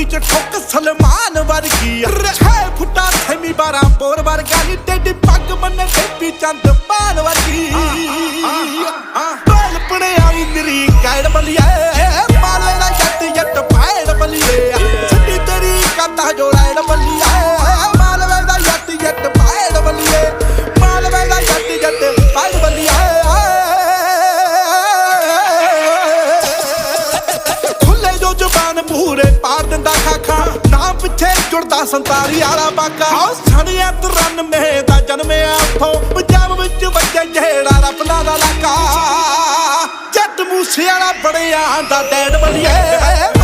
Industry ਚ ਠੋਕ ਸਲਮਾਨ ਵਰਗੀ ਛੇ ਫੁੱਟਾ ਥੈਮੀ ਬਾਰਾਂ ਪੋਰ ਵਰਗਾ ਨੀ ਟੇਡੀ ਪੱਗ ਮੰਨੇ ਟੇਪੀ ਚੰਦ ਪਾਨ ਵਰਗੀ। ਬਲ ਪੜੇ ਆਈ ਤੇਰੀ ਗਾਇਡ ਬਲੀਏ, ਮਾਲੇ ਦਾ ਜੱਟ ਜੱਟ ਪਾਇੜ ਬਲੀਏ ਛੱਡੀ ਤੇਰੀ ਕਰਦਾ ਜੋ ਰਾਇੜ ਬਲੀਏ। ਜ਼ੁਬਾਨ ਪਾੜ ਦਿੰਦਾ ਖਾਖਾ। ਨਾ ਪਿੱਛੇ ਜੁੜਦਾ ਸੰਤਾਰੀ ਵਾਲਾ ਬਾਕਾ। ਆਹ ਸਣਿਆ 93 ਦਾ ਜਨਮਿਆ ਉਥੋਂ। ਪੰਜਾਬ ਵਿੱਚ ਵੱਜੇ ਜਿਹੜਾ ਰੱਬ ਦਾ ਲਾਕਾ ਜੱਟ ਮੂਸੇ ਵਾਲਾ ਬੜਿਆਂ ਦਾ ਡੈਡ ਬਲੀਏ ਬਲੀਏ।